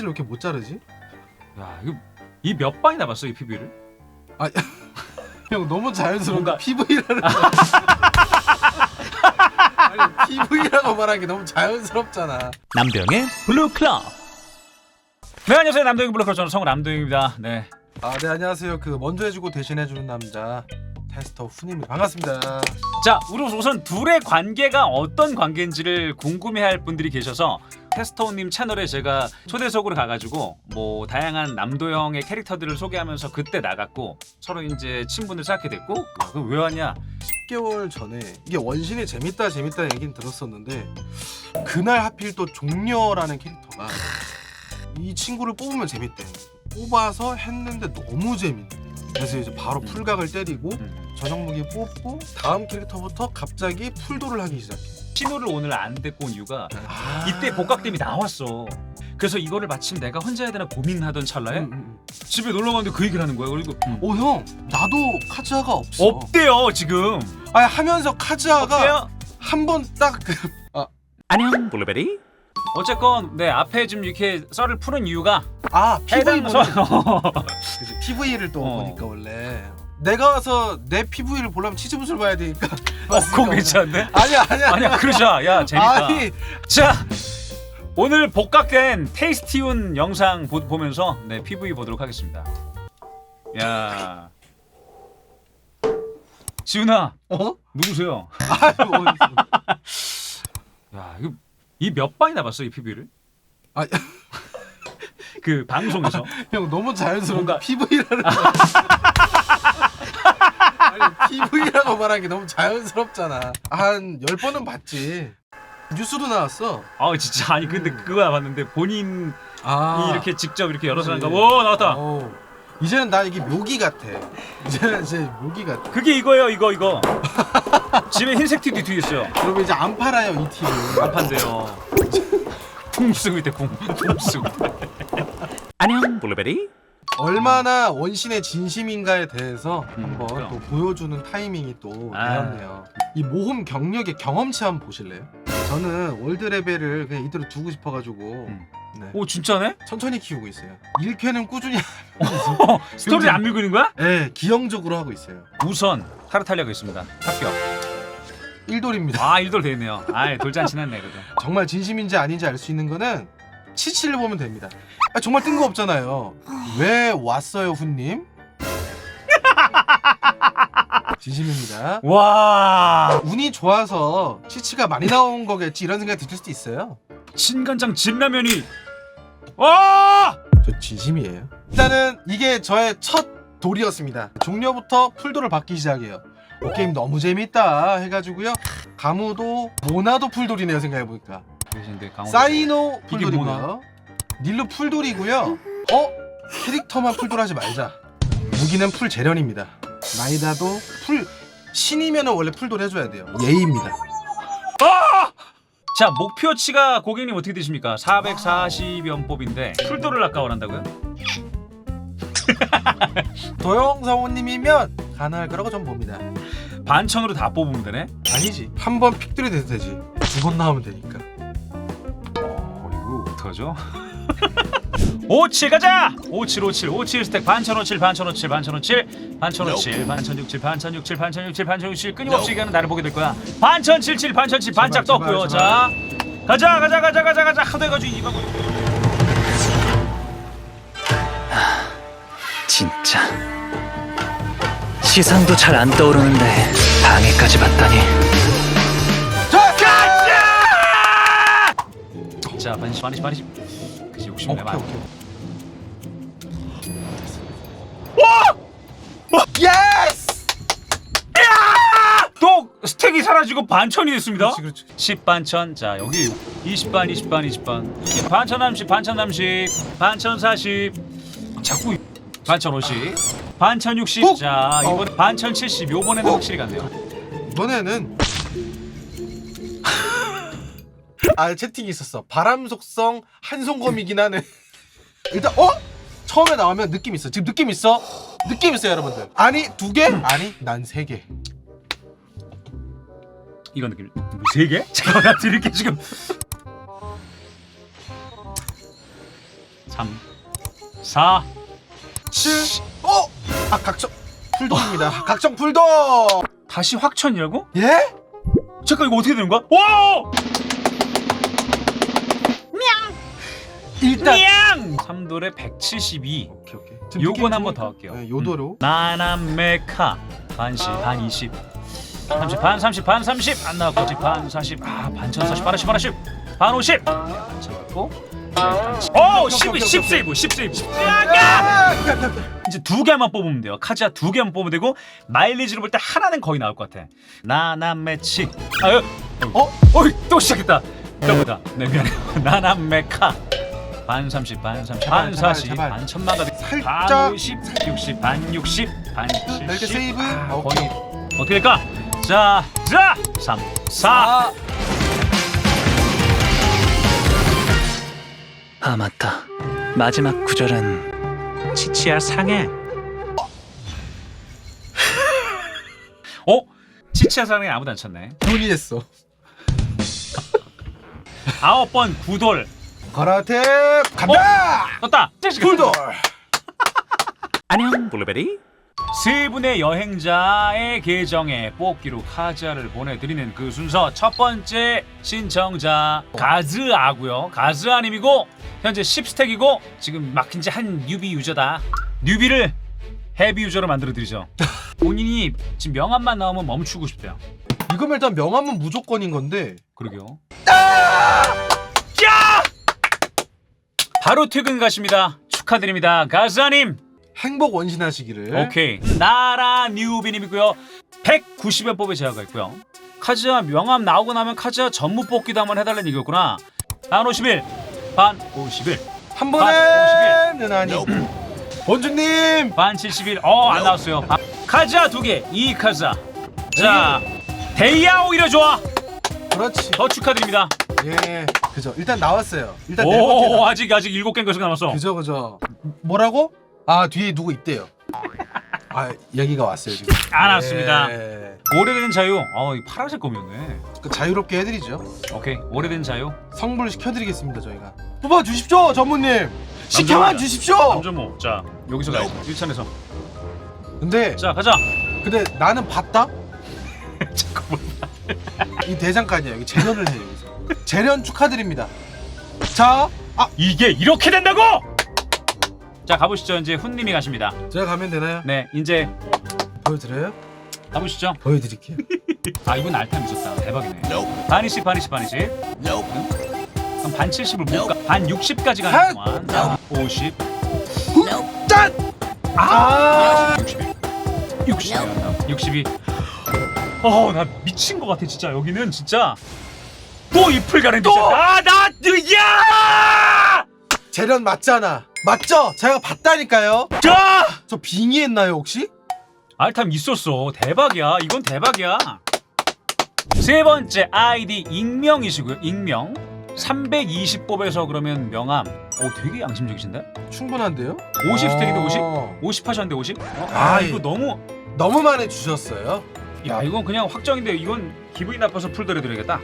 껍질을 왜 이렇게 못 자르지? 야 이거 이 몇 방이 남았어 이 PV를? 형 너무 자연스러운 뭔가- PV라는 아니 PV라고 말하기 너무 자연스럽잖아. 남도영의 블루 클럽. 네 안녕하세요 남도영 블루 클럽 저는 성우 남도영입니다. 네. 아, 네 안녕하세요. 그 먼저 해주고 대신해 주는 남자 테스터 훈입니다. 반갑습니다. 자 우리 우선 둘의 관계가 어떤 관계인지를 궁금해할 분들이 계셔서 테스터님 채널에 제가 초대석으로 가가지고 뭐 다양한 남도영의 캐릭터들을 소개하면서 그때 나갔고 서로 이제 친분을 쌓게 됐고 아, 그왜 왔냐? 10개월 전에 이게 원신이 재밌다 재밌다 얘기는 들었었는데 그날 하필 또 종려라는 캐릭터가 이 친구를 뽑으면 재밌대. 뽑아서 했는데 너무 재밌네. 그래서 이제 바로 음. 풀각을 때리고 음. 전용 무기 뽑고 다음 캐릭터부터 갑자기 풀도를 하기 시작해. 신호를 오늘 안 데리고 온 이유가 아. 이때 복각됨이 나왔어. 그래서 이거를 마침 내가 혼자 해야 되나 고민하던 찰나에 음, 음, 집에 놀러 갔는데 그 얘기를 하는 거야. 그리고 음. 음. 어, 형, 나도 카즈아가 없어. 없대요 지금. 아니 하면서 카즈아가 없대요. 한 번딱 그, 안녕 블루베리. 어쨌건 네 앞에 지금 이렇게 썰을 푸는 이유가 아, PV 해당 서 그치, PV를 또 어. 보니까 원래 내가 와서 내 PV를 보려면 치즈 붓을 봐야 되니까. 어, 그거 괜찮은데? 아니야, 아니야. 아니야 그러자 야 재밌다. 아니, 자 오늘 복각된 테이스티운 영상 보, 보면서 네 PV 보도록 하겠습니다. 야 지훈아 어? 누구세요? 아유, 뭐, 야 이거 이몇 방이 남았어 이 PV를? 아, 그 방송에서 형 너무 자연스러운 뭔가- PV라는. 아니, PV라고 말하기 너무 자연스럽잖아. 한 10번은 봤지. 뉴스도 나왔어. 아 진짜 아니 근데 그거 나봤는데 본인이 아. 이렇게 직접 이렇게 열어서. 한가 오 나왔다 어. 이제는 나 이게 묘기 같아. 이제는 이제 묘기 같아. 그게 이거예요 이거 이거 집에 흰색 티 뒤에 있어요 여러분 이제 안 팔아요 이 티를. 안 판대요 쿵 쓰고 있대 쿵쿵 쓰고 안녕 블루베리 얼마나 원신의 진심인가에 대해서 음, 한번 그럼. 또 보여주는 타이밍이 또 아. 되었네요. 이 모험 경력의 경험치 한번 보실래요? 저는 월드 레벨을 그냥 이대로 두고 싶어가지고 음. 네. 오 진짜네? 천천히 키우고 있어요. 1쾌는 꾸준히 스토리 안 밀고 있는 거야? 네, 기형적으로 하고 있어요. 우선 타르탈리아가 있습니다 합격 1돌입니다. 아 1돌 돼 있네요 아 돌잔치 났네 그래도 정말 진심인지 아닌지 알 수 있는 거는 치치를 보면 됩니다. 아, 정말 뜬금없잖아요. 왜 왔어요, 훈님? 진심입니다. 와 운이 좋아서 치치가 많이 나온 거겠지 이런 생각이 들 수도 있어요. 신간장 진라면이 와 저 진심이에요. 일단은 이게 저의 첫 돌이었습니다. 종료부터 풀도를 받기 시작해요. 오 게임 너무 재밌다 해가지고요. 가무도 모나도 풀돌이네요 생각해보니까. 계신데 강호 사이노 풀돌이고요. 닐로 풀돌이고요. 어? 캐릭터만 풀돌하지 말자. 무기는 풀 재련입니다. 나이다도 풀 신이면은 원래 풀돌 해줘야 돼요. 예의입니다. 자 목표치가 고객님 어떻게 되십니까? 440연법인데 풀도를 아까 원한다고요? 도영 성우님이면 가능할 거라고 전 봅니다. 반천으로 다 뽑으면 되네? 아니지. 한 번 픽들이 돼도 되지. 두 번 나오면 되니까. 어 어떡하죠? 57 가자! 57 57 57 스택 반천 57 반천 57 반천 57 반천 57 반천 67 반천 67 반천 67 반천 67 끊임없이 얘기하는 나를 보게 될 거야. 반천 77 반천 7 반짝 제발, 떴고요. 제발, 자 가자 가자 가자 가자 가자. 하도 해가지고 이거 진짜. 시상도 잘 안 떠오르는데 방해까지 받다니 자 반시 반시 반시 그치 욕심 내면 오케이 안 돼. 오케이. 예스! 또 스택이 사라지고 반천이 됐습니다 그렇지 그렇지. 10반천 자 여기 20반 20반 20반 이게 반천 30 반천 30 반천 40 자꾸 반천 50 반천 60 어? 자 어. 이번에 반천 70 요번에는 어? 확실히 갔네요 이번에는 아 채팅이 있었어. 바람 속성 한송검이긴 하네. 일단 어? 처음에 나오면 느낌 있어. 지금 느낌 있어? 느낌 있어 여러분들. 아니 두 개? 아니 난 세 개. 이런 느낌 뭐, 세 개? 잠깐만 나 드릴게 지금 3 4 7 어? 아 각정 풀동입니다 각정 풀동 다시 확천이라고? 예? 잠깐 이거 어떻게 되는 거야? 와! 일단 미양! 3돌에 172 오케이 오케이 지금 요건 한번 좋으니까. 더 할게요. 네, 요도로 나남 메카 반시 반 20. 30, 반 30, 반 30, 안 나왔고, 아직 반 40, 아, 반천 40, 반 50, 반 50, 반 50. 잡았고, 오, 10, 10 세이브, 10 세이브. 아. 이제 두 개만 뽑으면 돼요. 카지아 두 개만 뽑으면 되고 마일리지로 볼 때 하나는 거의 나올 것 같아. 나남 매치. 아유, 어? 어이 또 시작했다. 이거보다. 네 미안해. 나남 메카. 반 30, 반 30, 제발, 반 제발, 40, 제발. 반 천만 가득. 살짝. 반 50, 60, 반 60, 반 70. 이렇게 세이브? 아, 오케이. 거의 어떻게 될까? 자, 자, 3, 4. 아 맞다 마지막 구절은 치치야 상해. 어? 치치야 상해 아무도 안 쳤네. 돈이 했어 아홉 번 구돌 가라테 간다! 떴다. 풀돌 안녕. 블루베리? 세 분의 여행자의 계정에 뽑기로 카지아를 보내드리는 그 순서. 첫 번째 신청자 가즈아고요. 가즈아님이고 현재 10스택이고 지금 막힌 지 한 뉴비 유저다. 뉴비를 헤비 유저로 만들어드리죠. 본인이 지금 명함만 나오면 멈추고 싶대요. 이거면 일단 명함은 무조건인 건데. 그러게요. 야! 바로 퇴근 가십니다. 축하드립니다. 가즈아님. 행복 원신하시기를. 오케이. 나라 뉴비님이고요. 190원 뽑에 제약가 있고요. 카즈아 명함 나오고 나면 카즈아 전무 뽑기도 한번 해달라는 얘기였구나. 반 51, 반 51, 한반 번에 는 아니 본주님. 반 71, 어 안 나왔어요. 반- 카즈아 두개 이 카즈아 자 데이아 오히려 좋아. 그렇지. 더 축하드립니다 예 그죠. 일단 나왔어요. 일단 네 번째 오 나- 아직 아직 일곱 개인가 남았어. 그죠 그죠. 뭐라고? 아 뒤에 누구 있대요. 아 얘기가 왔어요 지금. 안 왔습니다. 예. 오래된 자유. 어이 파란색 검이었네 그 자유롭게 해드리죠. 오케이 오래된 자유. 성불 시켜드리겠습니다 저희가. 뽑아 주십시오 전무님. 시켜만. 주십시오. 남전모 자 여기서 가야지. 1찬에서. 근데 자 가자. 근데 나는 봤다? 잠깐만. 이 대장간이야 여기 재련을 해 여기서 재련 축하드립니다. 자 아, 이게 이렇게 된다고? 자 가보시죠. 이제 훈님이 가십니다. 제가 가면 되나요? 네 이제 보여드려요? 가보시죠. 보여드릴게요. 아 이분 알탐 있었다. 대박이네. 반이십 반이십 반이십 그럼 반 70을 볼까? 반 60까지 가는 동안. 자, 50 짠! 아, 61 62 62 어나 미친 것 같아 진짜. 여기는 진짜 또 잎을 가는 또! 아나 야! 재련 맞잖아 맞죠? 제가 봤다니까요 자! 저 빙의했나요 혹시? 알탐 있었어. 대박이야. 이건 대박이야. 세 번째 아이디 익명이시고요. 익명. 320뽑에서 그러면 명함. 오 되게 양심적이신데? 충분한데요? 50 스택인데 50? 어, 50 하셨는데 50? 어? 아, 아 이거 예. 너무 너무 많이 주셨어요 야 이건 그냥 확정인데 이건 기분이 나빠서 풀 드려드려야겠다.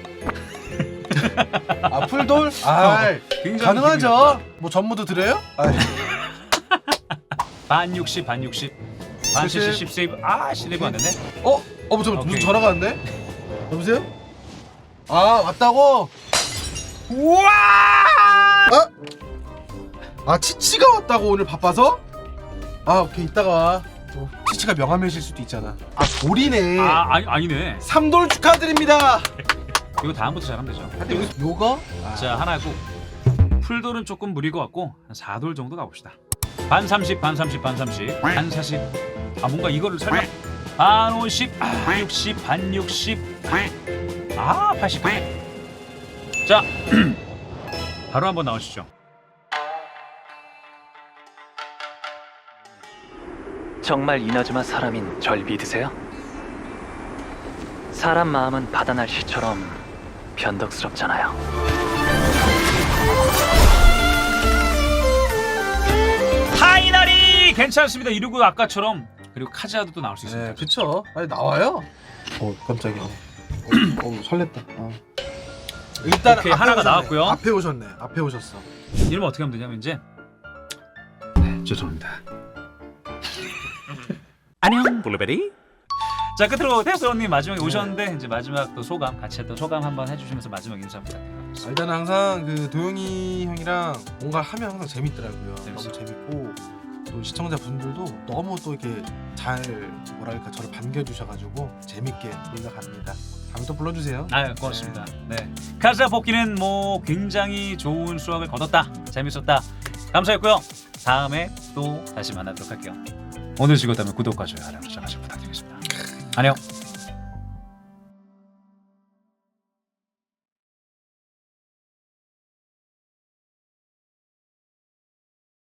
아 풀돌? 아 굉장히 기분이 가능하죠. 뭐 전무도 드려요? 아, 반 60, 반 60, 반 70, 70. 10 세이브. 아 시대브 안 됐네. 어? 어, 저 오케이. 무슨 전화가 왔네? 여보세요? 아 왔다고? 우와! 아? 아 치치가 왔다고 오늘 바빠서? 아 오케이 이따가 와 어, 치치가 명함이실 수도 있잖아 아 돌이네 아 아니 아니네. 삼돌 축하드립니다 이거 다음부터 잘하면 되죠. 근데 여기 요거? 아, 자 하나고 풀돌은 조금 무리일 것 같고 한 4돌 정도 가봅시다 반 30, 반 30, 반 30, 반 40. 아 뭔가 이거를 설명. 반 50, 아 60, 반 60, 아 80. 자 바로 한번 나오시죠. 정말 이나즈마 사람인 절 믿으세요? 사람 마음은 바다날 시처럼 변덕스럽잖아요 타이나리 괜찮습니다. 이루고 아까처럼 그리고 카즈아도 또 나올 수 있습니다. 네 그쵸 아니 나와요 어 깜짝이야 어, 어 설렜다 어. 일단 오케이, 앞에 하나가 오셨네. 나왔고요. 앞에 오셨네 앞에 오셨어 이러면 어떻게 하면 되냐면 이제 죄송합니다. 안녕 블루베리. 자 끝으로 태수님 마지막에 네. 오셨는데 이제 마지막 또 소감 같이 또 소감 한번 해주시면서 마지막 인사 부탁드립니다. 일단 항상 그 도영이 형이랑 뭔가 하면 항상 재밌더라고요. 재밌어요. 너무 재밌고 또 시청자 분들도 너무 또 이렇게 잘 뭐랄까 저를 반겨주셔가지고 재밌게 올라갑니다. 다음에 또 불러주세요. 아 고맙습니다. 네. 카자 복귀는 뭐 굉장히 좋은 수확을 거뒀다. 재밌었다. 감사했고요. 다음에 또 다시 만나도록 할게요. 오늘 즐거웠다면 구독과 좋아요 알람 설정까지 부탁드리겠습니다. 안녕.